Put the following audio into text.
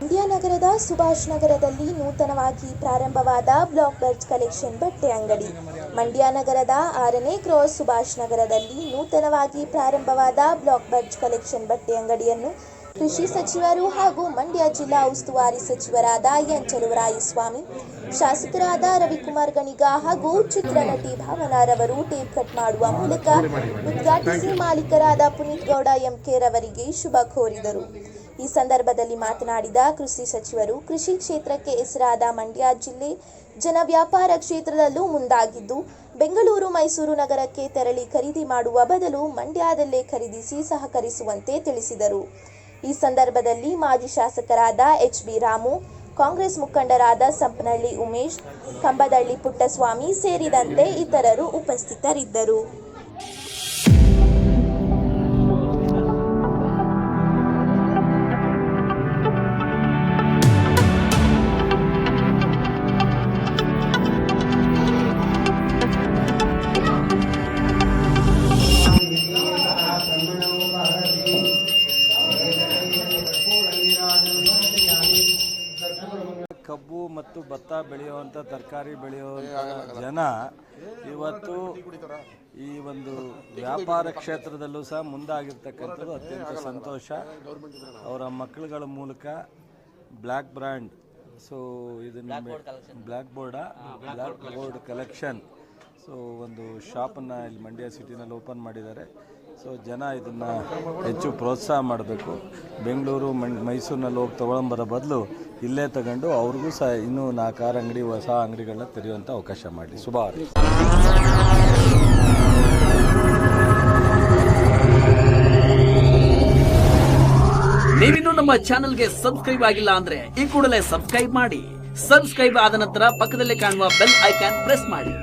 ನಗರದ ಸುಭಾಷ್ ನಗರದಲ್ಲಿ ನೂತನವಾಗಿ ಪ್ರಾರಂಭವಾದ ಬ್ಲಾಕ್ ಬರ್ಜ್ ಕಲೆಕ್ಷನ್ ಬಟ್ಟೆ ಅಂಗಡಿ. ಮಂಡ್ಯ ನಗರದ ಆರನೇ ಕ್ರಾಸ್ ಸುಭಾಷ್ ನಗರದಲ್ಲಿ ನೂತನವಾಗಿ ಪ್ರಾರಂಭವಾದ ಬ್ಲಾಕ್ ಬರ್ಜ್ ಕಲೆಕ್ಷನ್ ಬಟ್ಟೆ ಅಂಗಡಿಯನ್ನು ಕೃಷಿ ಸಚಿವರು ಹಾಗೂ ಮಂಡ್ಯ ಜಿಲ್ಲಾ ಉಸ್ತುವಾರಿ ಸಚಿವರಾದ ಎನ್ ಚಲುವರಾಯಸ್ವಾಮಿ ಶಾಸಕರಾದ ರವಿಕುಮಾರ್ ಗಣಿಗ ಹಾಗೂ ಚಿತ್ರನಟಿ ಭಾವನಾರವರು ಟೇಪ್ ಕಟ್ ಮಾಡುವ ಮೂಲಕ ಉದ್ಘಾಟಿಸಿ ಮಾಲೀಕರಾದ ಪುನೀತ್ ಗೌಡ ಎಂಕೆರವರಿಗೆ ಶುಭ ಕೋರಿದರು. ಈ ಸಂದರ್ಭದಲ್ಲಿ ಮಾತನಾಡಿದ ಕೃಷಿ ಸಚಿವರು, ಕೃಷಿ ಕ್ಷೇತ್ರಕ್ಕೆ ಹೆಸರಾದ ಮಂಡ್ಯ ಜಿಲ್ಲೆ ಜನ ವ್ಯಾಪಾರ ಕ್ಷೇತ್ರದಲ್ಲೂ ಮುಂದಾಗಿದ್ದು, ಬೆಂಗಳೂರು ಮೈಸೂರು ನಗರಕ್ಕೆ ತೆರಳಿ ಖರೀದಿ ಮಾಡುವ ಬದಲು ಮಂಡ್ಯದಲ್ಲೇ ಖರೀದಿಸಿ ಸಹಕರಿಸುವಂತೆ ತಿಳಿಸಿದರು. ಈ ಸಂದರ್ಭದಲ್ಲಿ ಮಾಜಿ ಶಾಸಕರಾದ ಎಚ್ ಬಿ ರಾಮು, ಕಾಂಗ್ರೆಸ್ ಮುಖಂಡರಾದ ಸಂಪನಹಳ್ಳಿ ಉಮೇಶ್, ಕಂಬದಳ್ಳಿ ಪುಟ್ಟಸ್ವಾಮಿ ಸೇರಿದಂತೆ ಇತರರು ಉಪಸ್ಥಿತರಿದ್ದರು. ಕಬ್ಬು ಮತ್ತು ಭತ್ತ ಬೆಳೆಯುವಂಥ ತರಕಾರಿ ಬೆಳೆಯುವಂಥ ಜನ ಇವತ್ತು ಈ ಒಂದು ವ್ಯಾಪಾರ ಕ್ಷೇತ್ರದಲ್ಲೂ ಸಹ ಮುಂದಾಗಿರ್ತಕ್ಕಂಥದ್ದು ಅತ್ಯಂತ ಸಂತೋಷ. ಅವರ ಮಕ್ಕಳುಗಳ ಮೂಲಕ ಬ್ಲ್ಯಾಕ್ ಬ್ರ್ಯಾಂಡ್ ಸೊ ಇದನ್ನು black board black board collection so ಒಂದು ಶಾಪನ್ನು ಇಲ್ಲಿ ಮಂಡ್ಯ ಸಿಟಿನಲ್ಲಿ ಓಪನ್ ಮಾಡಿದ್ದಾರೆ. ಸೊ ಜನ ಇದನ್ನು ಹೆಚ್ಚು ಪ್ರೋತ್ಸಾಹ ಮಾಡಬೇಕು. ಬೆಂಗಳೂರು ಮೈಸೂರಿನಲ್ಲಿ ಹೋಗಿ ತೊಗೊಂಬರೋ ಬದಲು ಇಲ್ಲೇ ತಗೊಂಡು ಅವ್ರಿಗೂ ಸಹ ಇನ್ನೂ ನಾಲ್ಕಾರು ಅಂಗಡಿ, ಹೊಸ ಅಂಗಡಿಗಳನ್ನ ತೆರೆಯುವಂಥ ಅವಕಾಶ ಮಾಡಲಿ. ಶುಭ ನೀವಿನ್ನೂ ನಮ್ಮ ಚಾನೆಲ್ಗೆ ಸಬ್ಸ್ಕ್ರೈಬ್ ಆಗಿಲ್ಲ ಅಂದ್ರೆ ಈ ಕೂಡಲೇ ಸಬ್ಸ್ಕ್ರೈಬ್ ಮಾಡಿ. ಸಬ್ಸ್ಕ್ರೈಬ್ ಆದ ನಂತರ ಪಕ್ಕದಲ್ಲಿ ಕಾಣುವ ಬೆಲ್ ಐಕಾನ್ ಪ್ರೆಸ್ ಮಾಡಿ.